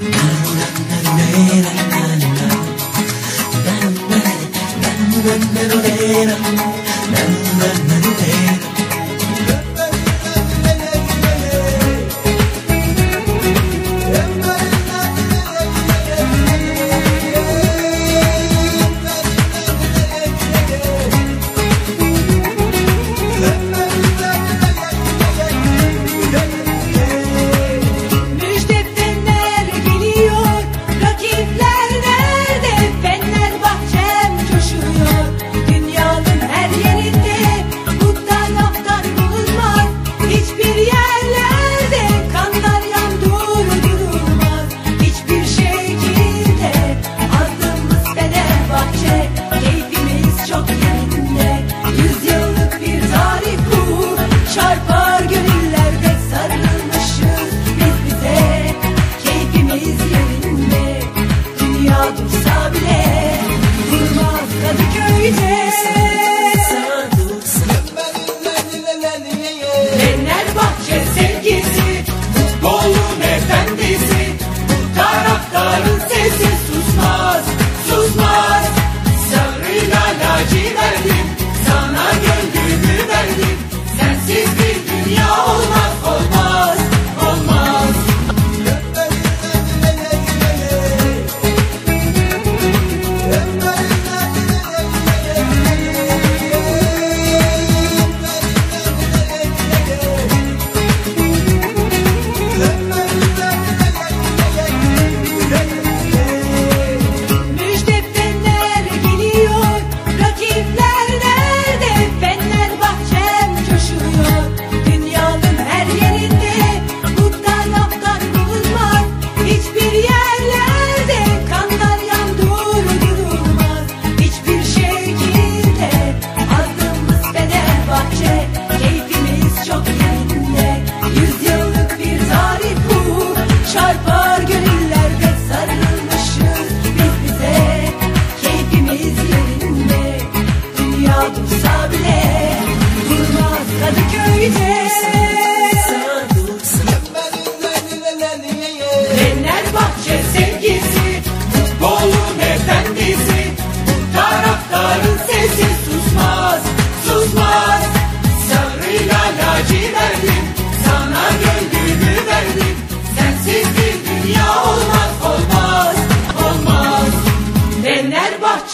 na na na na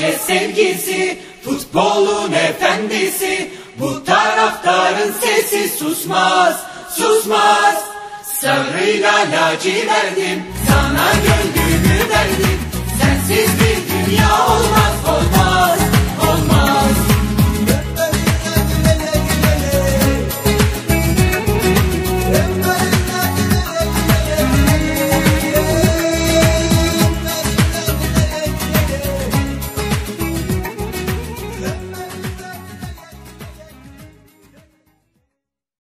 Fenerbahçe sevgisi, futbolun efendisi. Bu taraftarın sesi susmaz, susmaz. Sarıyla laciverdim, sana gönlümü verdim. Sensiz bir dünya olmaz, olmaz.